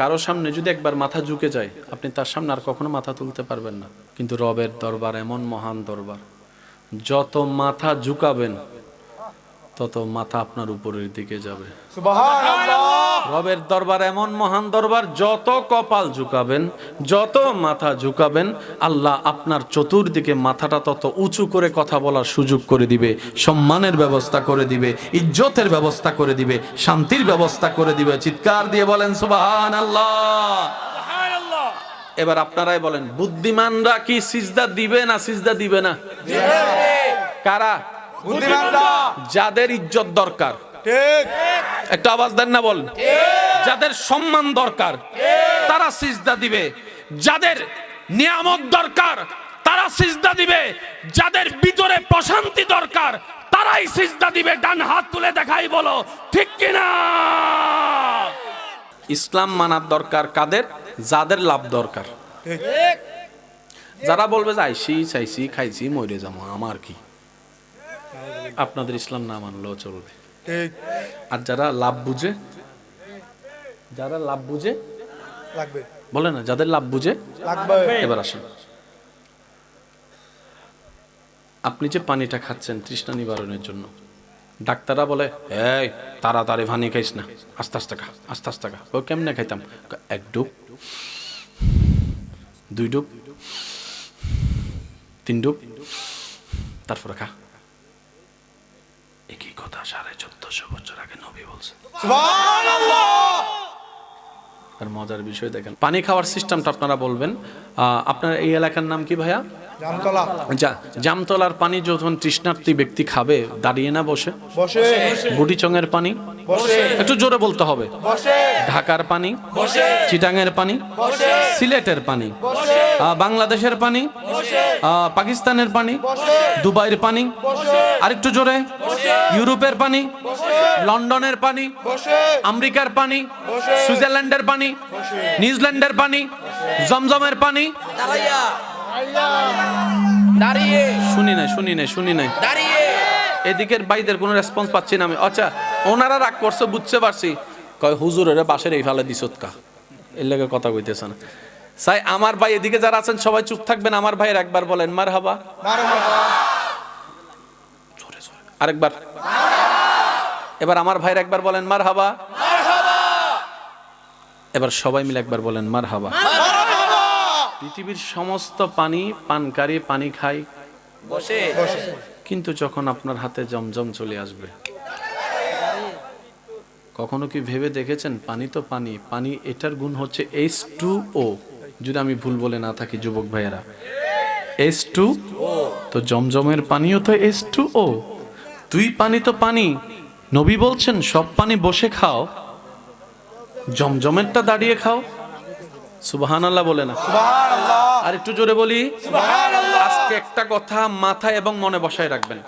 কারও সামনে যদি একবার মাথা ঝুঁকে যায়, আপনি তার সামনে আর কখনো মাথা তুলতে পারবেন না। কিন্তু রবের দরবার এমন মহান দরবার, যত মাথা ঝুঁকাবেন, তত মাথা আপনার উপরের দিকে যাবে। রবের দরবার এমন মহান দরবার যত কপাল ঝুঁকাবেন যত মাথা ঝুঁকাবেন আল্লাহ আপনার চতুর্দিকে মাথাটা তত উঁচু করে কথা বলার সুযোগ করে দিবে সম্মানের ব্যবস্থা করে দিবে ইজ্জতের ব্যবস্থা করে দিবে শান্তির ব্যবস্থা করে দিবে। চিৎকার দিয়ে বলেন সুবাহান আল্লাহ এবার আপনারাই বলেন বুদ্ধিমানরা কি সিজদা দিবে না সিজদা দিবে না? কারা? বুদ্ধিমানরা। যাদের ইজ্জত দরকার। একটা আওয়াজ দেন না বল। যাদের সম্মান দরকার তারা সিজদা দিবে। যাদের নিয়ামত দরকার তারা সিজদা দিবে। যাদের ভিতরে প্রশান্তি দরকার তারাই সিজদা দিবে। ডান হাত তুলে দেখাই বলো ঠিক কিনা? ইসলাম মানার দরকার কাদের? যাদের লাভ দরকার। যারা বলবে যে আইসি চাইছি খাইছি মরে যাব আমার কি? আপনাদের ইসলাম না মানলেও চলবে। আর যারা লাভ বুঝে যারা লাভ বুঝে লাগবে। বলে না যাদের লাভ বুঝে লাগবে। এবার আসেন। আপনি যে পানিটা খাচ্ছেন তৃষ্ণা নিবারণের জন্য ডাক্তাররা বলে এই তাড়াতাড়ি ভানি খাইস না আস্তে আস্তে খা আস্তে আস্তে খা। ও কেমনে খাইতাম? এক ডুব দুই ডুব তিন ডুব তারপরে খা। একই কথা সাড়ে চোদ্দশো বছর আগে নবী বলছে। আর মজার বিষয় দেখেন পানি খাওয়ার সিস্টেমটা আপনারা বলবেন। আহ, আপনার এই এলাকার নাম কি ভাইয়া? জামতলার পানি যখন তৃষ্ণার্তী ব্যক্তি খাবে দাঁড়িয়ে না বসে বসে বুটিচঙের পানি একটু জোরে বলতে হবে ঢাকার পানি চিটাঙের পানি সিলেটের পানি বাংলাদেশের পানি পাকিস্তানের পানি দুবাইয়ের পানি আরেকটু জোরে ইউরোপের পানি লন্ডনের পানি আমেরিকার পানি সুইজারল্যান্ডের পানি নিউজিল্যান্ডের পানি জমজমের পানি দাঁড়িয়ে। শুনি নাই শুনি নাই শুনি নাই। দাঁড়িয়ে। এদিকের ভাইদের কোনো রেসপন্স পাচ্ছি না আমি। আচ্ছা ওনারা রাগ করছে বুঝতে পারছি। কয় হুজুরের বাসের এই ফালে দিছত কা এর লেগে কথা কইতেছে না। সাই আমার ভাই এদিকে যারা আছেন সবাই চুপ থাকবেন। আমার ভাইয়ের একবার বলেন মার হাবা আরেকবার। এবার আমার ভাইয়ের একবার বলেন মার হাবা এবার সবাই মিলে একবার বলেন মার হাবা পৃথিবীর সমস্ত পানি পানকারী পানি খায়। বসে। কিন্তু যখন আপনার হাতে জমজম চলে আসবে। কখনো কি ভেবে দেখেছেন? পানি তো পানি। পানি এটার গুণ হচ্ছে এইচ টু ও যদি আমি ভুল বলে না থাকি যুবক ভাইয়েরা। এস টু তো জমজমের পানিও তো এস টু ও দুই পানি তো পানি। নবী বলছেন সব পানি বসে খাও। জমজমেরটা দাঁড়িয়ে খাও। সুবাহান আল্লাহ বলে না। আর একটু জোরে বলি আজকে একটা কথা মাথায় এবং মনে বসায় রাখবেন।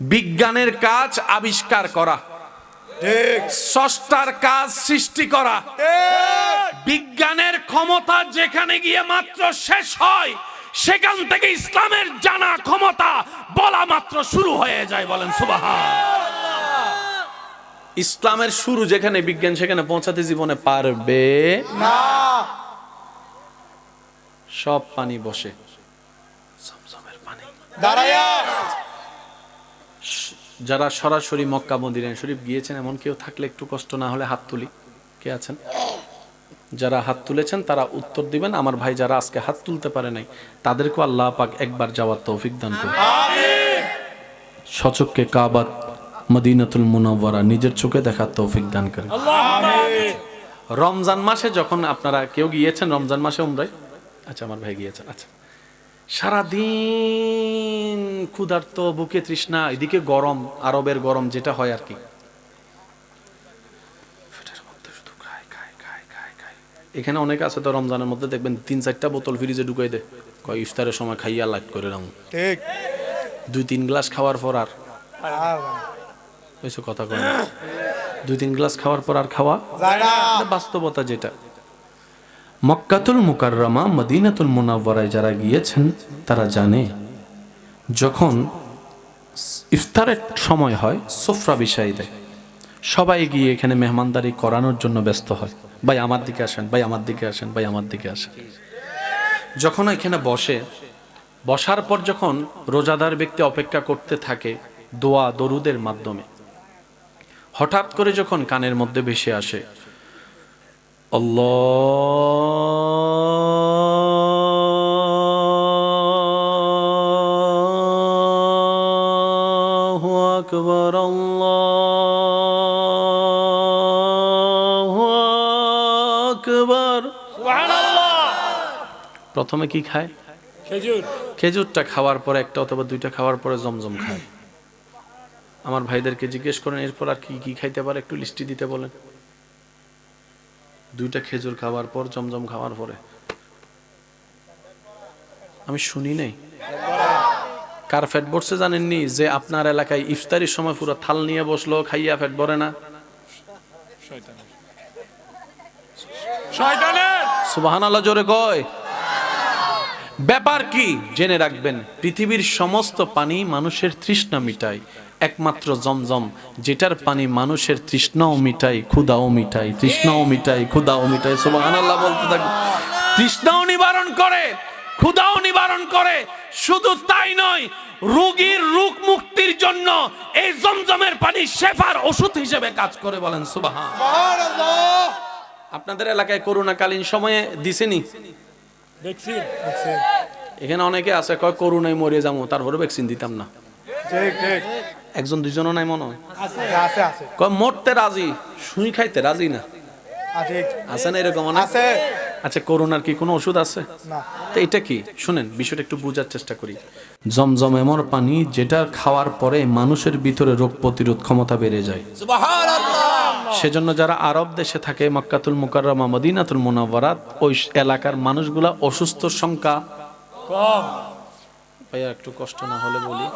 বিজ্ঞানের কাজ আবিষ্কার করা। কাজ সৃষ্টি করা। বিজ্ঞানের ক্ষমতা যেখানে গিয়ে মাত্র শেষ হয় সেখান থেকে ইসলামের জানা ক্ষমতা বলা মাত্র শুরু হয়ে যায় বলেন সুবাহা ইসলামের শুরু যেখানে বিজ্ঞান সেখানে পৌঁছাতে জীবনে পারবে না। সব পানি বসে। যারা সরাসরি মক্কা মদিনা শরীফ গিয়েছেন এমন কেউ থাকলে একটু কষ্ট না হলে হাত তুলি। কে আছেন? যারা হাত তুলেছেন তারা উত্তর দিবেন। আমার ভাই যারা আজকে হাত তুলতে পারে নাই তাদেরকেও আল্লাহ পাক একবার যাওয়ার তৌফিক দান করুন। সচককে কাবাত মদিনাতুল মুনাওয়ারা নিজের চোখে দেখার তৌফিক দান করেন। রমজান মাসে যখন আপনারা কেউ গিয়েছেন রমজান মাসে উমরাই আচ্ছা আমার ভাই গিয়েছেন আচ্ছা। সারাদিন ক্ষুধার্ত বুকে তৃষ্ণা এদিকে গরম আরবের গরম যেটা হয় আর কি। এখানে অনেক আছে তো রমজানের মধ্যে দেখবেন তিন চারটা বোতল ফ্রিজে ঢুকাই দে কয় ইফতারের সময় খাইয়া লাইট করে রাখুন ঠিক। দুই তিন গ্লাস খাওয়ার পর আর। কথা কয়। দুই তিন গ্লাস খাওয়ার পর আর খাওয়া বাস্তবতা যেটা। মক্কাতুল মুকাররমা মদিনাতুল মুনাওয়ারায় যারা গিয়েছেন, তারা জানে, যখন ইফতারের সময় হয়, সোফরা বিষয় দেয়। সবাই গিয়ে এখানে মেহমানদারি করানোর জন্য ব্যস্ত হয়। ভাই, আমার দিকে আসেন, ভাই, আমার দিকে আসেন, ভাই, আমার দিকে আসেন। যখন এখানে বসে, বসার পর যখন রোজাদার ব্যক্তি অপেক্ষা করতে থাকে দোয়া, দরুদের মাধ্যমে, হঠাৎ করে যখন কানের মধ্যে ভেসে আসে আল্লাহু আকবার আল্লাহু আকবার প্রথমে কি খায়? খেজুর। খেজুরটা খাওয়ার পরে একটা অথবা দুইটা খাওয়ার পরে জমজম খায়। আমার ভাইদেরকে জিজ্ঞেস করেন এরপর আর কি কি খাইতে পারে? একটু লিস্টি দিতে বলেন। দুইটা খেজুর খাওয়ার পর, জমজম খাওয়ার পরে। আমি শুনি নাই। কার ফ্যাট বসছে জানেননি? যে আপনার এলাকায় ইফতারির সময় পুরো থাল নিয়ে বসল, খাইয়া ফ্যাট ভরে না। ব্যাপার কি? জেনে রাখবেন, পৃথিবীর সমস্ত পানি মানুষের তৃষ্ণা মিটায়। একমাত্র জমজম যেটার পানি মানুষের তৃষ্ণাও মিটায় ক্ষুদাও মিটায় তৃষ্ণাও মিটায় ক্ষুদাও মিটায় সুবাহান আল্লাহ বলতে থাকবে। তৃষ্ণাও নিবারণ করে ক্ষুদাও নিবারণ করে শুধু তাই নয় রোগীর রোগ মুক্তির জন্য এই জমজমের পানি শেফার ওষুধ হিসেবে কাজ করে বলেন সুবাহান। সুবহানাল্লাহ। আপনাদের এলাকায় করোনাকালীন সময়ে দিছেনি? দেখছি দেখছি। এখানে অনেকে আছে কয় করোনায় মরে যাব তারপরে ভ্যাকসিন দিতাম না। ঠিক ঠিক। একজন দুজনও নাই মনে হয়। আছে আছে আছে। কয় মরতে রাজি? সুই খাইতে রাজি না? আছে না এরকম আছে। আচ্ছা করোনার কি কোনো ওষুধ আছে? তো এটা কি? শুনেন বিষয়টা একটু বোঝার চেষ্টা করি। জমজম এমন পানি যেটা খাওয়ার পরে মানুষের ভিতরে রোগ প্রতিরোধ ক্ষমতা বেড়ে যায়। সেজন্য যারা আরব দেশে থাকে মক্কাতুল মুকাররমা মদিনাতুল মুনাওয়ারাত ওই এলাকার মানুষগুলা অসুস্থ সংখ্যা কম। ভাইয়া একটু কষ্ট না হলে বলি।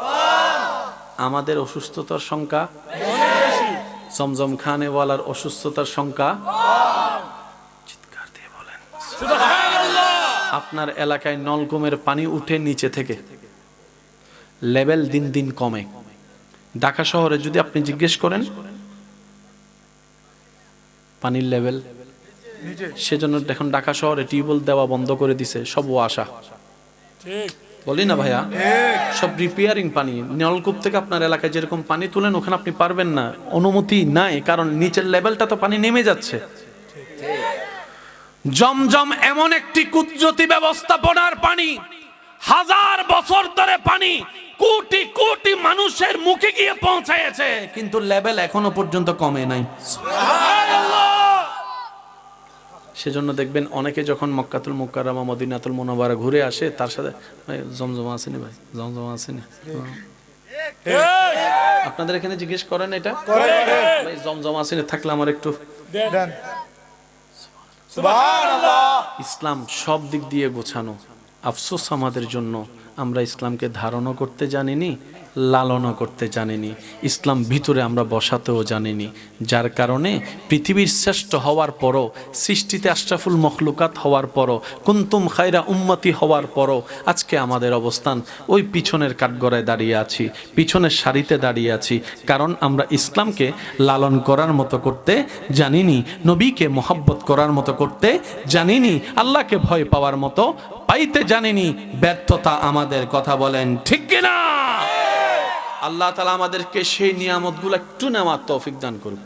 আমাদের অসুস্থতার সংখ্যা? জমজম খানেওয়ালার অসুস্থতার সংখ্যা? চিৎকার দিয়ে বলেন। আপনার এলাকায় নলকমের পানি উঠে নিচে থেকে। লেভেল দিন দিন কমে। ঢাকা শহরে যদি আপনি জিজ্ঞেস করেন পানির লেভেল সেজন্য দেখুন ঢাকা শহরে টিউবওয়েল দেওয়া বন্ধ করে দিছে সব ও আশা ঠিক। বলি না ভাইয়া? সব রিপেয়ারিং পানি। নলকূপ থেকে আপনার এলাকায় যেরকম পানি তুলেন, ওখানে আপনি পারবেন না। অনুমতি নাই, কারণ নিচের লেভেলটা তো পানি নেমে যাচ্ছে। জমজম এমন একটি কুদরতি ব্যবস্থাপনার পানি, হাজার বছর ধরে পানি, কোটি কোটি মানুষের মুখে গিয়ে পৌঁছাইছে, কিন্তু লেভেল এখনও পর্যন্ত কমে নাই। সেজন্য দেখবেন অনেকে যখন মক্কাতুল মুক্কারামা মদিনাতুল মোনাবারা ঘুরে আসে তার সাথে ভাই জমজমা আসেনি ভাই? জমজমা আসেনি আপনাদের এখানে জিজ্ঞেস করেন এটা? ভাই জমজমা আসেনি থাকলে আমার একটু ইসলাম সব দিক দিয়ে গোছানো। আফসোস আমাদের জন্য। আমরা ইসলামকে ধারণও করতে জানিনি লালনও করতে জানিনি। ইসলাম ভিতরে আমরা বসাতেও জানিনি। যার কারণে পৃথিবীর শ্রেষ্ঠ হওয়ার পরও, সৃষ্টিতে আশরাফুল মখলুকাত হওয়ার পরও, কুন্তুম খাইরা উম্মতি হওয়ার পরও আজকে আমাদের অবস্থান ওই পিছনের কাঠগড়ায় দাঁড়িয়ে আছি, পিছনের সারিতে দাঁড়িয়ে আছি। কারণ আমরা ইসলামকে লালন করার মতো করতে জানিনি, নবীকে মোহাব্বত করার মতো করতে জানিনি, আল্লাহকে ভয় পাওয়ার মতো পাইতে জানিনি। ব্যর্থতা আমাদের, কথা বলেন ঠিক কিনা? আল্লাহ তালা আমাদেরকে সেই নিয়ামতগুলো একটু নেওয়ার তৌফিক দান করুন